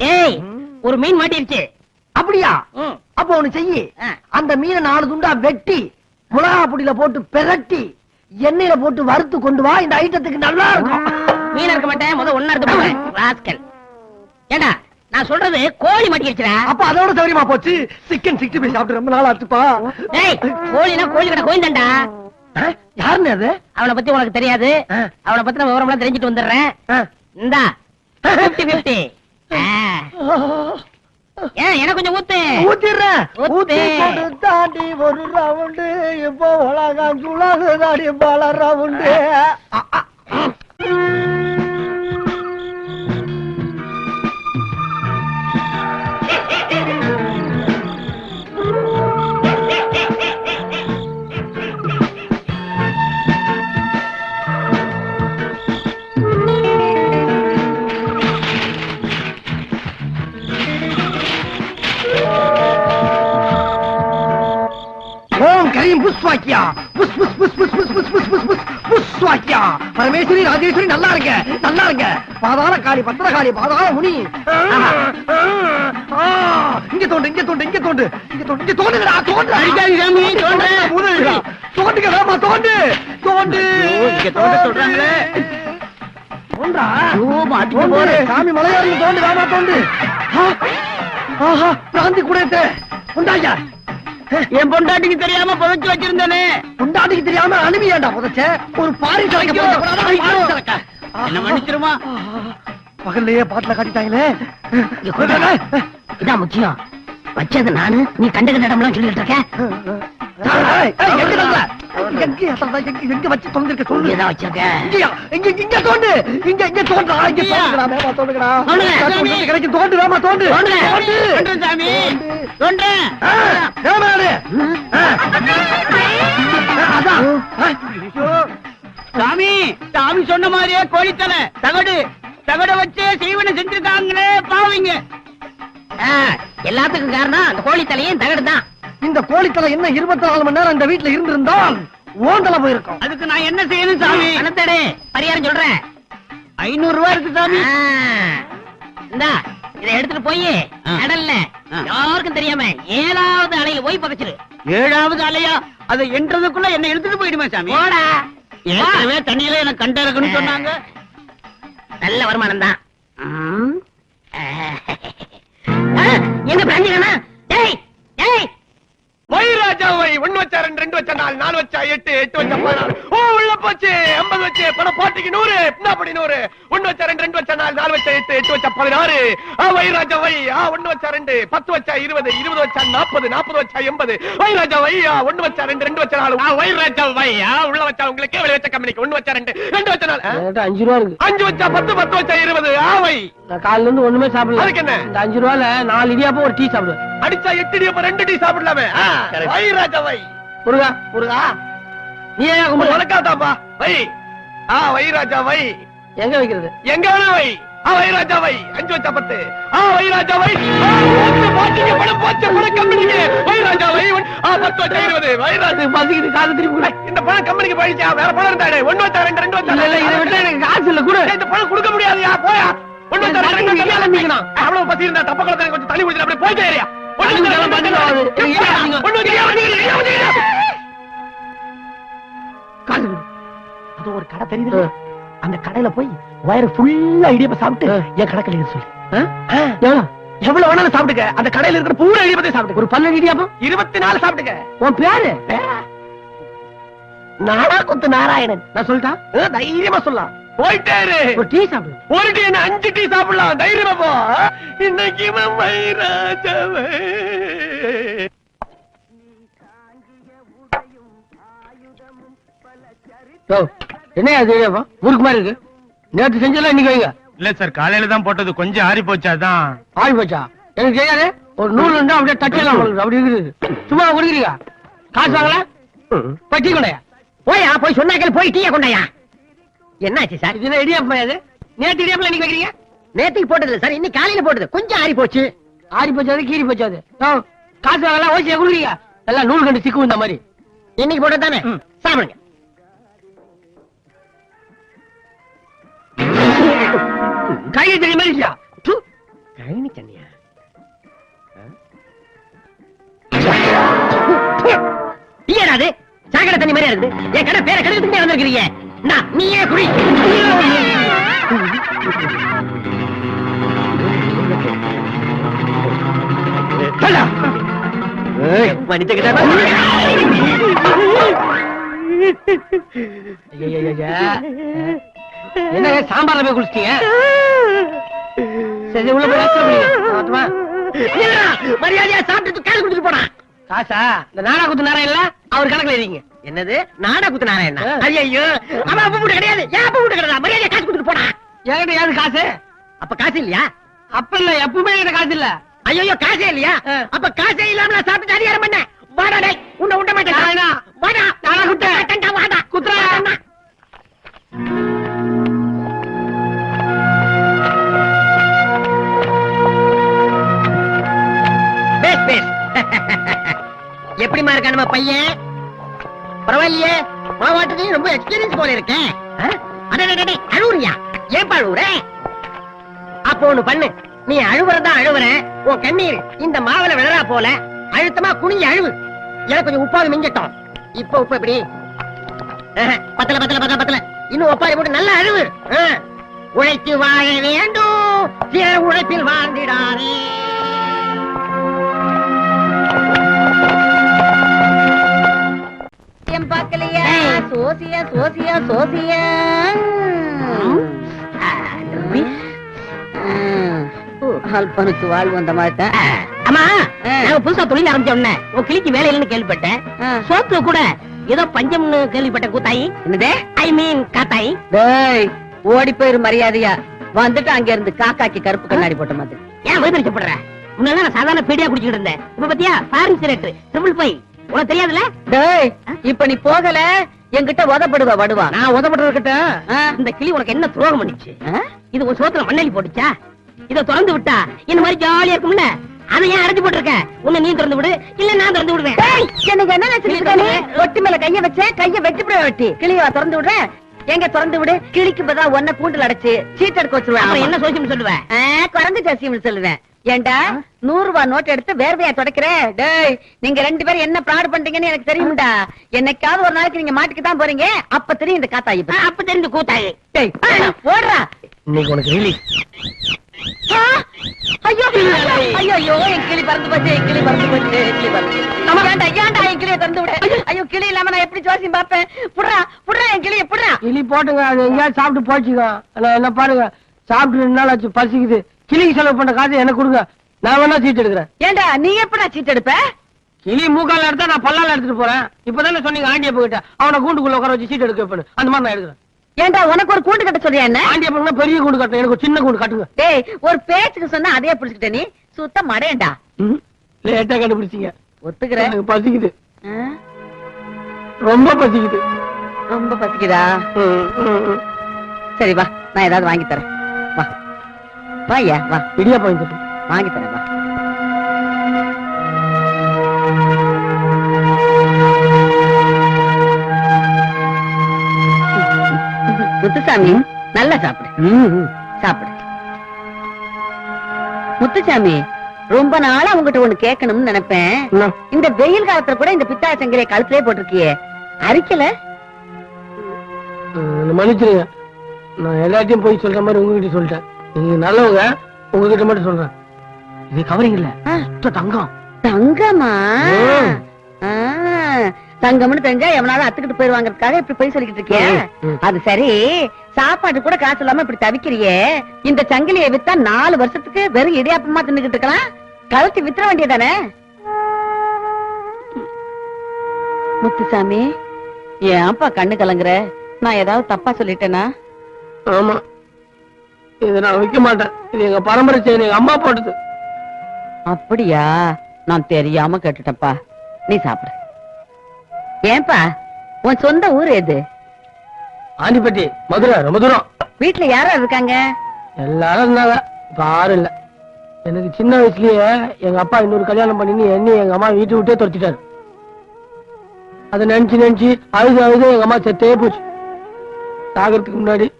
ஏய் ஒரு மீன் மாட்டிருச்சு. அப்படியா. அப்ப ஒண்ணு செய்யி. அந்த மீனை நாலு துண்டா வெட்டி மிளகா பொடியில போட்டு பிரட்டி எண்ணெயில போட்டு வறுத்து கொண்டு வா இந்த ஐட்டத்துக்கு நல்லா இருக்கும். மீன் இருக்க மாட்டேன் முத ஒன்னா எடுத்து ராஸ்கல். ஏண்டா நான் சொல்றது கோழி மாட்டிருச்சுடா. அப்ப அதோட சௌரியமா போச்சு? சிக்கன் சிக்ஸ்டி ஃபைவ் சாப்பிட்டு ரொம்ப நாள் ஆச்சுப்பா. டேய் கோழினா கோழி கடை கோயந்தாண்டா யாருன்னு அது? அவனை பத்தி உனக்கு தெரியாது. அவனை பத்தின விவரம்லாம் தெரிஞ்சுட்டு வந்துடுறேன். இந்தா பிப்டி பிப்டி எனக்கு கொஞ்சம் ஊத்து. ஊத்திடுறேன். ஊத்து. தாண்டி ஒரு ரவுண்டு இப்போ உலகம் சுழகு தாடி பல ரவுண்டு கரீம் புஷ்வாக்கியா push push push push push push push push push புஷ்வாக்கியா Parameswari Rajeswari நல்லா இருங்க நல்லா இருங்க பாதாள காளி பத்திரகாளி பாதாள முனி இங்க தோண்டு இங்க தோண்டு இங்க தோண்டு இங்க தோண்டு இங்க தோண்டுங்கடா தோண்டு அடிக்காதீங்க சாமி. முதல்டா. தோண்டுங்க வேமா தோண்டு தோண்டு இங்க தோண்ட சொல்றாங்களே. தோண்டா மாட்டிக்க தோண்டு. போறேன். சாமி மலையாளம் தோண்டு வேமா தோண்டு. ஆஹா பிராந்தி கூட உண்டாயா என் பொண்டாட்டிக்கு தெரியாம புதைச்சு வச்சிருந்தேனே. பொண்டாட்டிக்கு தெரியாம அனுப்பியாண்டா புதைச்ச? ஒரு பாரி. என்ன மன்னிச்சிருமா? பகல்லையே பாட்டுல காட்டிட்டாங்களே. இதான் முக்கியம். வச்சது நானு நீ கண்ட கண்ட இடம்லாம் சொல்லிட்டு இருக்க. சாமி. சாமி. சொன்ன மாதிரியே கோழித்தலை. தகடு. தகட வச்சு செய்வன செஞ்சிருக்காங்களே பாவீங்க. எல்லாத்துக்கும் காரணம் அந்த கோழி தலையும் தகடு தான் இந்த கோழித்தலை என்ன இருபத்தி நாலு மணி நேரம் இந்த வீட்டுல இருந்திருந்தால் ஓந்தல போயிருக்கும் அதுக்கு நான் என்ன செய்யணும் சாமி? பணத்தேடு பரிகாரம் சொல்றேன். ஐநூறு ரூபாய் இருக்கு சாமி. இந்தா இதை எடுத்துட்டு போய் கடல்ல யாருக்கும் தெரியாம ஏழாவது அலையில போய் புதைச்சிரு. ஏழாவது அலையா? அதை என்றதுக்குள்ள என்ன எடுத்துட்டு போயிடுமே சாமி. போடா. ஏற்கனவே தண்ணியில எனக்கு கண்ட இருக்குன்னு சொன்னாங்க. நல்ல வருமானம் தான். எங்க பிராந்தி வேணா டேய் டேய் மயிராஜாவை ஒண்ணு வச்சா ரெண்டு ரெண்டு வச்சா நாலு நாலு வச்சா எட்டு எட்டு வச்சா பதினாறு ஓ உள்ள போச்சு. ஐம்பது வச்சு பணம் போட்டிக்கு நூறு. என்ன படி நூறு. ஒண்ணு வச்சா ரெண்டு ரெண்டு வச்சா நாலு நாலு வச்சா எட்டு எட்டு வச்சா பதினாறு. ஆ வைராஜாவை ஆ ஒண்ணு வச்சா ரெண்டு. பத்து வச்சா இருபது இருபது வச்சா நாற்பது நாற்பது வச்சா எண்பது. வைராஜாவை ஆ ஒண்ணு வச்சா ரெண்டு ரெண்டு வச்சா நாலு. ஆ வைராஜாவை ஆ உள்ள வச்சா உங்களுக்கு வெளிய வச்ச கம்பெனிக்கு ஒண்ணு வச்சா ரெண்டு ரெண்டு வச்சா நாலு. ஆ? அஞ்சு ரூபா இருக்கு. அஞ்சு வச்சா பத்து பத்து வச்சா இருபது. ஆவை நான் காலையில இருந்து ஒண்ணுமே சாப்பிடல. அதுக்கு என்ன? இந்த அஞ்சு ரூபால நாலு இடியாப்பம் ஒரு டீ சாப்பிடுவேன். அடிச்சா எட்டு டீ அப்ப ரெண்டு டீ சாப்பிடலாமே. ஆ, வைராஜாவை முருகா. முருகா. நீ ஏன் கும்பிடு? வணக்காதாப்பா. வை. ஆ வை ராஜா வை. எங்க வைக்கிறது? எங்க வேணா வை. ஆ வை ராஜா வை. அஞ்சு வச்சா பத்து. ஆ வை ராஜா வை. ஆ, போச்சு பாட்டிங்க பணம் போச்சு பணம் கம்பெனிக்கு. வை ராஜா வை. ஆ பத்து வச்சா இருபது. வை ராஜா. அது பசிக்குது காசு திருப்பி கொடு. இந்த பணம் கம்பெனிக்கு போயிடுச்சா? வேற பணம் இருந்தாடே ஒண்ணு வச்சா ரெண்டு ரெண்டு வச்சா இல்ல இல்ல இதை விட்டா எனக்கு காசு இல்ல கூட. இந்த பணம் கொடுக்க முடியாதுயா? போயா. ஒண்ணு வச்சா ரெண்டு ரெண்டு. அவ்வளவு பசி இருந்தா தப்ப குளத்துல கொஞ்சம் தண்ணி குடிச்சு அப்படியே போயிட்டே ஏரியா குடிச்சாலும் அது ஒரு கடை தெரியுது. அந்த கடையில போய் வயிறு ஃபுல்லா இடியப்ப சாப்பிட்டு. என் கணக்கில் இரு சொல்லு. எவ்வளவு? வேணாலும் சாப்பிட்டுக்க. அந்த கடையில இருக்கிற பூரா இடியப்பத்தை சாப்பிட்டுக்க. ஒரு பன்னெண்டு இடியாப்பம்? இருபத்தி நாலு சாப்பிட்டுக்க. உன் பேரு? நாடா குத்து நாராயணன். நான் சொல்லிட்டா? தைரியமா சொல்லலாம் போயிட்டே இரு. ஒரு டீ சாப்பிடு. ஒரு டீ என்ன அஞ்சு டீ சாப்பிடலாம். தைரியமா போ. இன்னைக்கு வைராஜவே. என்ன அது முறுக்கு மாதிரி இருக்கு. நேத்து செஞ்சதெல்லாம் இன்னைக்கு வைங்க. இல்ல சார் காலையில தான் போட்டது. கொஞ்சம் ஆறி போச்சு அதான். ஆள் போச்சா? எனக்கு தெரியாது. ஒரு நூல் இருந்தா அப்படியே உங்களுக்கு அப்படி இருக்குது. சும்மா குடிக்கிறீங்க. காசு வாங்கல? போய் டீ கொண்டையா? போயா போய் சொன்னாக்கள் போய் டீய கொண்டாயா? என்னாச்சு சார்? இது என்ன இடியாப்பம் அது நேத்து இடியாப்பம் இன்னைக்கு வைக்கிறீங்க? நேத்துக்கு போட்டது சார். இன்னைக்கு காலையில போட்டது. கொஞ்சம் ஆறி போச்சு. ஆறி போச்சாது கீறி போச்சாது. காசு வாங்கலாம் ஓசியா குடுக்குறீங்க. எல்லாம் நூல் கண்டு சிக்கும் இந்த மாதிரி. இன்னைக்கு போட்டது தானே? சாப்பிடுங்க. கையை தண்ணி மாதிரி இல்லையா து, கைனி தண்ணியா நீடாது சாக்கடை தண்ணி மாதிரி இருக்குது? என் கடை பேரை கெடுத்துட்டே வந்திருக்கிறீங்க. நான் நீயே குடி. சொல்லா என்ன சாம்பார்ல போய் குடிச்சிட்டீங்க சரி உள்ள மரியாதையா சாப்பிட்டு காசு கொடுத்துட்டு போடா காசா? இந்த நாடா குத்து நாராயண இல்ல? அவர் கணக்குல இருக்கீங்க என்னது? நாடா குத்து நாராயண? ஐயோ அவன் அப்ப வீட்டு கிடையாது. ஏன் அப்ப வீட்டு கிடையாது. மரியாதையா காசு கொடுத்துட்டு போடா. என்கிட்ட யாரு காசு? அப்ப காசு இல்லையா? அப்ப இல்ல எப்பவுமே என்கிட்ட காசு இல்ல. ஐயோ காசே இல்லையா? அப்ப காசே இல்லாம நான் சாப்பிட்டு அதிகாரம் பண்ண? வாடா டேய் உன்னை விட மாட்டேன். வாடா. நாடா குத்த வாடா. குத்துறா எப்படிமா இருக்கா நம்ம பையன்? பரவாயில்லையே மாவாட்டத்தையும் ரொம்ப எக்ஸ்பீரியன்ஸ் போல இருக்கேன் அடடடடே அழுவுறியா? ஏன் அழுவுற? அப்போ ஒண்ணு பண்ணு. நீ அழுவுறதா அழுவுற. உன் கண்ணீர் இந்த மாவுல விழறா போல. அழுத்தமா குனிஞ்சு அழுவு. எனக்கு கொஞ்சம் உப்பாவது மிஞ்சட்டும். இப்ப உப்பு எப்படி? பத்தல பத்தல பத்தல பத்தல. இன்னும் ஒப்பாரி போட்டு நல்லா அழுவு. உழைத்து வாழ வேண்டும். உழைப்பில் வாழ்ந்திடாதே. சோசியம் பார்க்கலையா? சோசியா சோசியா சோசியா அல்பனுக்கு வாழ்வு வந்த மாதிரி அம்மா நாங்க புதுசா தொழில் ஆரம்பிச்ச உடனே உன் கிளிக்கு வேலை இல்லைன்னு கேள்விப்பட்டேன். சோத்து கூட ஏதோ பஞ்சம்னு கேள்விப்பட்டேன் கூத்தாயி. என்னதே? ஐ மீன் காத்தாயி. டேய் ஓடி போயிரு மரியாதையா. வந்துட்டு அங்க இருந்து காக்காக்கு கருப்பு கண்ணாடி போட்ட மாதிரி. ஏன் வயிற்றுப்படுற முன்னாடி நான் சாதாரண பீடியா குடிச்சிட்டு இருந்தேன். இப்ப பாத்தியா ஃபாரின் சிரேட் ட்ரிபிள் ஃபைவ் உனக்கு தெரியாதுல்ல? டேய் இப்ப நீ போகல என்கிட்ட உதப்படுவா வடுவா. நான் உதப்பட்டு ஆ? இந்த கிளி உனக்கு என்ன துரோகம் பண்ணுச்சு? இது ஒரு சோத்துல மண்ணெலி போட்டுச்சா? இத திறந்து விட்டா இந்த மாதிரி ஜாலியா இருக்கும்ல? அதை ஏன் அடைச்சு போட்டிருக்க? உன்னை நீ திறந்து விடு இல்ல நான் திறந்து விடுவேன். டேய், எனக்கு என்ன நினைச்சிருக்க நீ ஒட்டி மேல கைய வச்ச கைய வெட்டி வெட்டி. கிளியவா திறந்து விடுற எங்க திறந்து விடு? கிளிக்கு பதிலா ஒன்ன கூண்டுல அடைச்சு சீட் எடுக்க வச்சிருவேன் என்ன சோசியம் சொல்லுவேன் குரங்கு ஜசியம் சொல்லுவேன். ஏண்டா? நூறு ரூபாய் நோட் எடுத்து வேர்வையா தொடக்கிற? டேய் நீங்க ரெண்டு பேரும் என்ன பிராடு பண்றீங்கன்னு எனக்கு தெரியும்டா. என்னைக்காவது ஒரு நாளைக்கு நீங்க மாட்டிக்கு தான் போறீங்க. அப்ப தெரியும் இந்த காத்தாயி. அப்ப தெரிஞ்சு கூத்தாயி. டேய் போடுறா இன்னைக்கு உனக்கு ரிலீஸ்! ஐயோ ஐயோ ஐயோ என் கிளி பறந்து போச்சு என் கிளி பறந்து போச்சு கிளி பறந்து போச்சு. ஏன்டா ஏன்டா என் கிளியை திறந்து விட? ஐயோ. கிளி இல்லாம நான் எப்படி ஜோசியம் பார்ப்பேன்? புடுறா புடுறா என் கிளியை புடுறா. கிளி போட்டுங்க அது எங்கேயாவது சாப்பிட்டு போச்சுங்க. நான் என்ன பாருங்க சாப்பிட்டு ரெண்டு நாள் ஆச்சு பசிக்குது. கிளிக்கு செலவு பண்ண காசு எனக்கு கொடுங்க. நான் வேணா சீட் எடுக்கிறேன். ஏன்டா நீ எப்படா சீட் எடுப்ப? கிளி மூக்கால எடுத்தா நான் பல்லால எடுத்துட்டு போறேன். இப்பதானே சொன்னீங்க ஆண்டிய போயிட்ட அவனை கூண்டுக்குள்ள உட்கார வச்சு சீட் எடுக்க அந்த மாதிரி நான் எடுக்கிறேன். ஏன்டா உனக்கு ஒரு கூண்டு கட்ட சொல்றியா என்ன? ஆண்டிய போனா பெரிய கூண்டு கட்டணும். எனக்கு சின்ன கூண்டு கட்டுங்க. டேய் ஒரு பேச்சுக்கு சொன்னா அதே புடிச்சுக்கிட்ட நீ. சுத்த மடையண்டா. லேட்டா கண்டுபிடிச்சீங்க. ஒத்துக்கிற? எனக்கு பசிக்குது? ரொம்ப பசிக்குது. ரொம்ப பசிக்குதா. சரி வா. நான் ஏதாவது வாங்கி தரேன். வா. வா ஐயா வா வாங்கி தரட்டும். வாங்கி தரேன் வா. முத்துசாமி நல்லா சாப்பிடு. சாப்பிடு. முத்துசாமி ரொம்ப நாளா உங்ககிட்ட ஒண்ணு கேட்கணும்னு நினைப்பேன்? இந்த வெயில் காலத்துல கூட இந்த பித்தாள சங்கிலிய கழுத்திலே போட்டிருக்கியே. அரிக்கல? மன்னிச்சிருங்க. நான் எல்லாத்தையும் போய் சொல்ற மாதிரி உங்ககிட்ட சொல்லிட்டேன். நீங்க நல்லவங்க உங்ககிட்ட மட்டும் சொல்றேன். இது கவரிங் இல்ல தங்கம். தங்கமா? தங்கம்னு தெரிஞ்சா எவனாவது அத்துக்கிட்டு போயிருவாங்கிறதுக்காக இப்படி போய் சொல்லிக்கிட்டு ம். அது சரி. சாப்பாடு கூட காசு இல்லாம இப்படி தவிக்கிறியே? இந்த சங்கிலியை வித்தா நாலு வருஷத்துக்கு வெறும் இடியாப்பமா தின்னுகிட்டு இருக்கலாம். கழட்டி வித்துற வேண்டியதானே? முத்துசாமி ஏன்ப்பா கண்ணு கலங்குற? நான் ஏதாவது தப்பா சொல்லிட்டேனா? ஆமா. இதை நான் வைக்க மாட்டேன். இது எங்க பரம்பரை செயல் எங்க அம்மா போட்டது. அப்படியா? நான் தெரியாம கேட்டுட்டேன்ப்பா. நீ சாப்பிடு. ஏன்பா? உன் சொந்த ஊர் எது? ஆண்டிப்பட்டி மதுரை ரொம்ப தூரம். வீட்டுல யாரா இருக்காங்க? எல்லாரும் இருந்தாங்க. இப்ப யாரும் இல்ல. எனக்கு சின்ன வயசுலயே எங்க அப்பா இன்னொரு கல்யாணம் பண்ணி என்னை எங்க அம்மா வீட்டு விட்டே துரத்திட்டாரு. அதை நினைச்சு நினைச்சு அழுது அழுது எங்க அம்மா செத்தே போச்சு. சாகிறதுக்கு முன்னாடி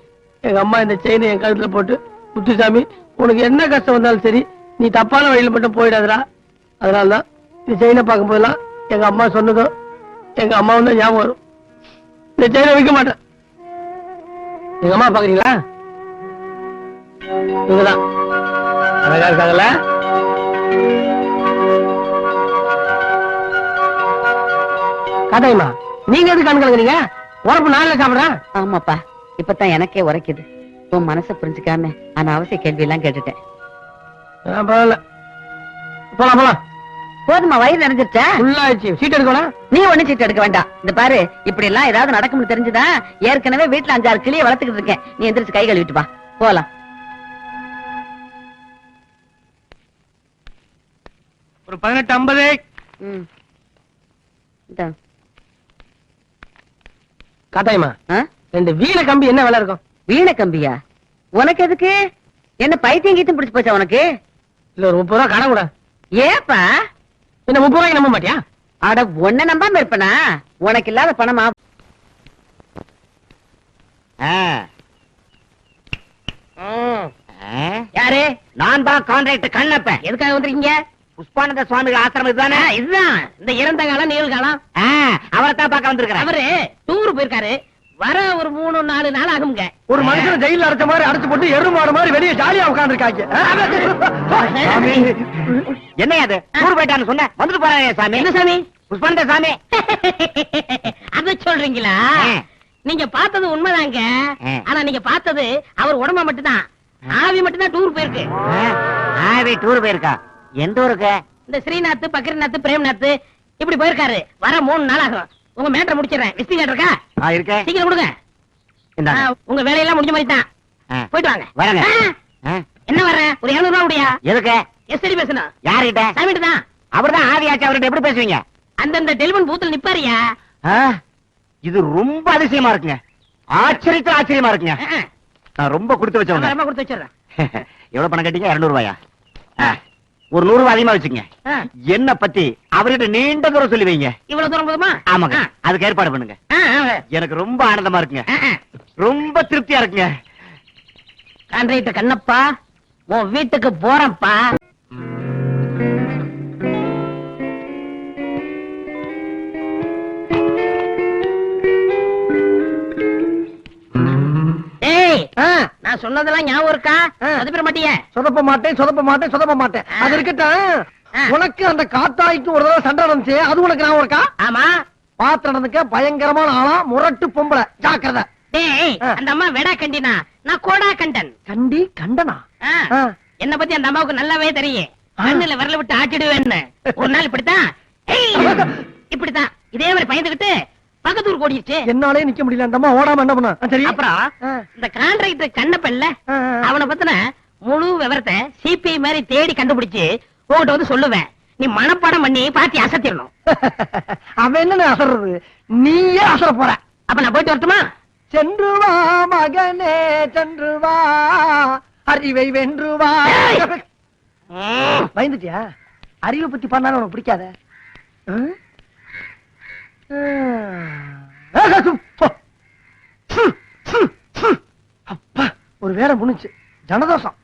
எங்க அம்மா இந்த செயினை என் கழுத்துல போட்டு முத்துசாமி உனக்கு என்ன கஷ்டம் வந்தாலும் சரி நீ தப்பான வழியில மட்டும் போயிடாதடா. அதனாலதான் இந்த செயினை பார்க்கும் போதெல்லாம் எங்க அம்மா சொன்னதும் எங்க அம்மாவும் தான் ஞாபகம் வரும். இந்த செயினை வைக்க மாட்டேன். எங்க அம்மா பாக்குறீங்களா இவங்கதான். அழகா இருக்காங்கல்ல? காட்டாயமா நீங்க எதுக்கு கணக்கு கலங்குறீங்க? உரப்பு நாளில் சாப்பிடுறேன் ஆமாப்பா. இப்பதான் எனக்கே உரைக்குது. உன் மனசை புரிஞ்சுக்காம ஆனா அவசிய கேள்வி எல்லாம் கேட்டுட்டேன் போலாம் போலாம். போதுமா வயிறு நிறைஞ்சிருச்சா? சீட் எடுக்கலாம் நீ ஒண்ணு சீட்டு எடுக்க வேண்டாம். இந்த பாரு இப்படி எல்லாம் ஏதாவது நடக்கும்னு தெரிஞ்சுதா? ஏற்கனவே வீட்டுல அஞ்சாறு கிளிய வளர்த்துக்கிட்டு இருக்கேன். நீ எந்திரிச்சு கை கழுவிட்டு வா. போலாம். ஒரு பதினெட்டு ஐம்பது. ம். ரெண்டு வீண கம்பி என்ன விலை இருக்கும்? வீணை கம்பியா? உனக்கு எதுக்கு? என்ன பைத்தியம் கீத்தம் பிடிச்சு போச்சா உனக்கு? இல்ல ஒரு முப்பது ரூபா கடை கூட. ஏப்பா? என்ன முப்பது ரூபாய்க்கு நம்ப மாட்டியா? அட ஒன்ன நம்பாம இருப்பனா? உனக்கு இல்லாத பணமா? யாரு? நான் தான் கான்ட்ராக்டர் கண்ணப்ப. எதுக்காக வந்திருக்கீங்க? புஷ்பானந்த சுவாமிகள் ஆசிரமம் இதுதானே? இதுதான். இந்த இறந்த காலம் நிகழ்காலம். அவரை தான் பார்க்க வந்திருக்கிறேன். அவரு டூர் போயிருக்காரு. வர ஒரு மூணு நாலு நாள் ஆகுங்க ஒரு மனுஷன் ஜெயில அடைச்ச மாதிரி அடைச்சு போட்டு எரு மாடு மாதிரி வெளியே ஜாலியா உட்கார்ந்துருக்காங்க. என்ன அது? டூர் போயிட்டான்னு சொன்ன? வந்துட்டு போறாரு சாமி. என்ன சாமி? புஷ்பானந்த சாமி. அத சொல்றீங்களா? நீங்க பார்த்தது உண்மைதாங்க. ஆனா நீங்க பார்த்தது அவர் உடம்ப மட்டும்தான். ஆவி மட்டும்தான் டூர் போயிருக்கு. ஆவி டூர் போயிருக்கா? எந்த ஊருக்கு? இந்த ஸ்ரீநாத் பக்ரிநாத் பிரேம்நாத் இப்படி போயிருக்காரு. வர மூணு நாள் ஆகும். உங்க மேட்டர் முடிச்சிடுறேன். விஸ்டிங் இருக்கா இருக்கேன். சீக்கிரம் கொடுங்க. ஆ, உங்க வேலையெல்லாம் முடிஞ்ச மாதிரி தான். போயிட்டு வாங்க. வரேங்க. ஆ, என்ன வர்றேன் ஒரு இருநூறு ரூபா முடியா எதுக்கு? எஸ்டி பேசணும். யாருகிட்ட? சாமிட்டு தான். அவர்தான் ஆதியாச்சு அவர்கிட்ட எப்படி பேசுவீங்க? அந்தந்த டெலிபோன் பூத்துல நிப்பாரியா? ஆ? இது ரொம்ப அதிசயமா இருக்குங்க. ஆச்சரியத்துல ஆச்சரியமா இருக்குங்க. ஆ, நான் ரொம்ப கொடுத்து ஆ, வச்சவங்க ரொம்ப கொடுத்து வச்சிடுறேன். எவ்வளவு பணம் கட்டிங்க? இருநூறு ரூபாயா ஆ, ஒரு நூறு ரூபாய் அதிகமா வச்சுங்க என்ன பத்தி அவர்கிட்ட நீண்ட தூரம் சொல்லி வைங்க. இவ்வளவு தூரம் போதுமா? ஆமாங்க. அதுக்கு ஏற்பாடு பண்ணுங்க. எனக்கு ரொம்ப ஆனந்தமா இருக்குங்க. ரொம்ப திருப்தியா இருக்குங்க. கான்ட்ராக்டர் கண்ணப்பா உன் வீட்டுக்கு போறேன்ப்பா. நான் சொன்னதெல்லாம் ஞாபகம் இருக்கா? பெற மாட்டியே. சொதப்ப மாட்டேன் சொதப்ப மாட்டேன் சொதப்ப மாட்டேன். அது இருக்கட்டும். உனக்கு அந்த காத்தாய்க்கு ஒரு தடவை சண்டை நடந்துச்சு. அது உனக்கு ஞாபகம் இருக்கா? ஆமா. பாத்து நடந்துக்க பயங்கரமான ஆளா முரட்டு பொம்பளை. ஜாக்கிரதை. அந்த அம்மா வெடா கண்டினா? நான் கோடா கண்டன். கண்டி கண்டனா. என்ன பத்தி அந்த அம்மாவுக்கு நல்லாவே தெரியும். கண்ணுல விரல விட்டு ஆட்டிடுவேன்னு. ஒரு நாள் இப்படித்தான். இப்படித்தான். இதே மாதிரி பயந்துகிட்டு பக்கத்து ஊருக்கு ஓடிடுச்சு. என்னாலே நிக்க முடியல அந்த அம்மா ஓடாம என்ன பண்ண? சரி. அப்புறம். இந்த கான்ட்ராக்டர் கண்ணப்பல்ல. அவனை பத்தின முழு விவரத்தை சிபிஐ மாதிரி தேடி கண்டுபிடிச்சு உங்ககிட்ட வந்து சொல்லுவேன். நீ மனப்பாடம் பண்ணி பாத்தி அசத்திடணும் அவன் என்ன அசறது நீயே அசர போற. அப்ப நான் போயிட்டு வரட்டுமா? சென்று வா மகனே சென்று வா. அறிவை வென்று வா. பயந்துட்டியா? அறிவை பத்தி பண்ணாலும் உனக்கு பிடிக்காத ஆ? ஆ, சும், போ. சும், சும், சும். அப்பா ஒரு வேலை முடிஞ்சு. ஜனதோஷம்.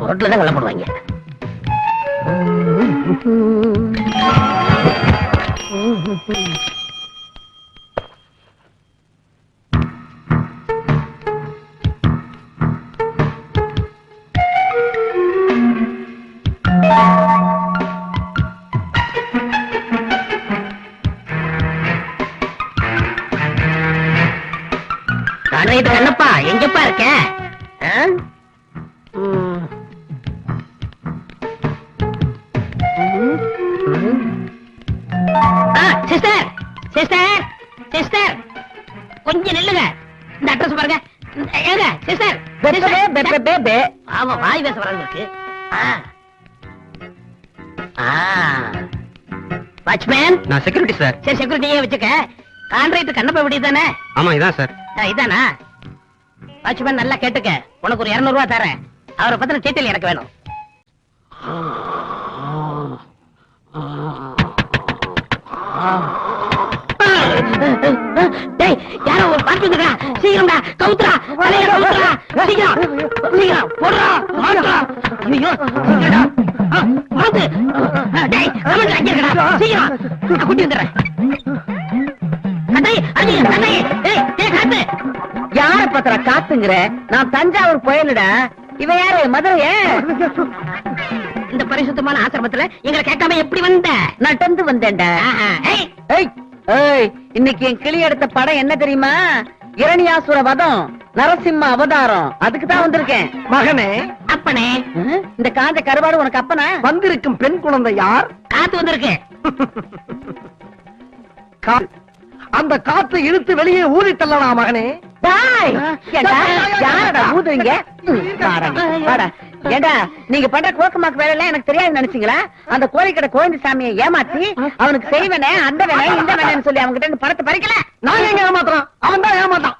ரோட்ல தான் கள்ள போடுவாங்க. கன்றையத்து சிஸ்டர் சிஸ்டர் கொஞ்சம் நில்லுங்க. இந்த அட்ரஸ் பாருங்க. ஏங்க சிஸ்டர். ஆமா வாய் பேச வராங்க இருக்கு. வாட்ச்மேன். நான் செக்யூரிட்டி சார் சரி செக்யூரிட்டியே வச்சுக்க. கான்ட்ராக்ட் கண்ணப்ப விடி தானே? ஆமா இதான் சார் ஆ, இதானா? வாட்ச்மேன் நல்லா கேட்டுக்க. உனக்கு ஒரு இருநூறு ரூபா தரேன். அவரை பத்தின டீட்டெயில் எனக்கு வேணும். டேய் யாரோ ஒரு பாட்டு வந்துடா சீக்கிரம்டா கவுத்துறா தலைய கவுத்துறா. சீக்கிரம் சீக்கிரம் போடுறா மாட்டுறா. ஐயோ சீக்கிரம்டா மாத்து டேய் கமெண்ட் அங்கே இருக்கடா. சீக்கிரம் நான் கூட்டி வந்துடுறேன். கட்டை அடி கட்டை ஏய் ஏய் காத்து. யார பத்திர காத்துங்கிற? நான் தஞ்சாவூர் புயலுடா இவன் யாரு மதுரைய? இந்த பரிசுத்தமான ஆசிரமத்துல எங்களை கேட்காம எப்படி வந்த? நடந்து வந்தேன்டா. ஆஹா, ஏய், இன்னைக்கு என் கிளி எடுத்த படம் என்ன தெரியுமா இரணியாசுர வதம் நரசிம்ம அவதாரம் அதுக்கு தான் வந்திருக்கேன் மகனே அப்பனே? இந்த காஞ்ச கருவாடு உனக்கு அப்பனா வந்திருக்கும் பெண் குழந்தை யார் காத்து வந்திருக்கு கா- அந்த காற்றை இழுத்து வெளியே ஊதி தள்ளலாம் மகனே யாரடா ஊதுறீங்க. ஏண்டா நீங்க பண்ற கோக்கமாக்கு வேலை எல்லாம் எனக்கு தெரியாது நினைச்சீங்களா? அந்த கோழிக்கடை கோவிந்த சாமியை ஏமாத்தி அவனுக்கு செய்வனே அந்த வேலை இந்த வேலைன்னு சொல்லி அவங்க கிட்ட பணத்தை பறிக்கல. நாங்க எங்க ஏமாத்துறோம் அவன் தான் ஏமாத்தான்?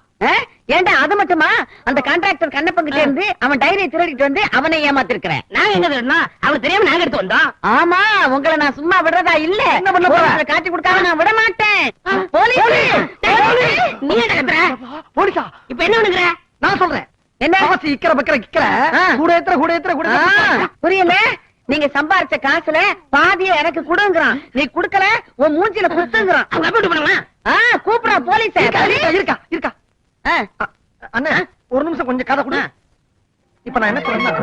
ஏண்டா அது மட்டுமா? அந்த கான்ட்ராக்டர் கண்ணப்பங்கிட்ட இருந்து அவன் டைரியை திருடிட்டு வந்து அவனை ஏமாத்திருக்கிறேன் நாங்க எங்க திருடணும் அவனுக்கு தெரியாம நாங்க எடுத்து வந்தோம். ஆமா உங்களை நான் சும்மா விடுறதா இல்ல. காட்டி கொடுக்காம நான் விட மாட்டேன். போலீஸ்! நீ என்ன கத்துற? போலீசா இப்ப என்ன பண்ணுகிற? நான் சொல்றேன். என்ன? காசு இக்கிற பக்கிற கிக்கிற? ஆ. கூட ஏத்துற கூட ஏத்துற கூட. புரியல நீங்க சம்பாரிச்ச காசுல பாதிய எனக்கு குடுங்கறான். நீ குடுக்கல உன் மூஞ்சில குத்துங்கறான். அவங்க அப்படி ஆ கூப்பிடா போலீஸ். இருக்கா, அண்ணே ஒரு நிமிஷம் கொஞ்சம் கதை கொடு. இப்ப நான் என்ன சொல்றேன்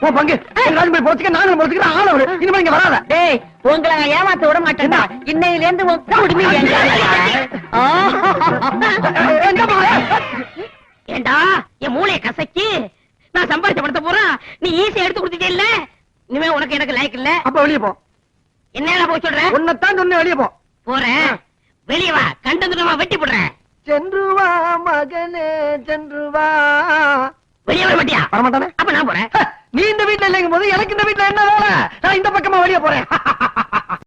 உன் பங்கு. எல்லாரும் போய் போச்சுக்க நானும் போச்சுக்கிறேன் ஆள் அவரு. இனிமே இங்க வராத. டேய் உங்களை நான் ஏமாத்த விட மாட்டேன்டா. இன்னையில இருந்து உன் குடுமி? ஏண்டா என் மூளைய கசக்கி நான் சம்பாதிச்ச படத்தை பூரா நீ ஈஸியா எடுத்து கொடுத்துட்டே இல்ல? இனிமே உனக்கு எனக்கு லைக் இல்ல. அப்ப வெளிய போ. என்ன போய் சொல்ற? உன்னைத்தான் சொன்னேன் வெளிய போ. போறேன் வெளிய வா. கண்டதுமா வெட்டி போடுறேன் சென்று வா மகனே சென்று வா. வெளிய வர மாட்டியா? வரமாட்டானே? அப்ப நான் போறேன். நீ இந்த வீட்ல இல்லைங்கும் போது எனக்கு இந்த வீட்ல என்ன வேலை? நான் இந்த பக்கமா வெளிய போறேன்.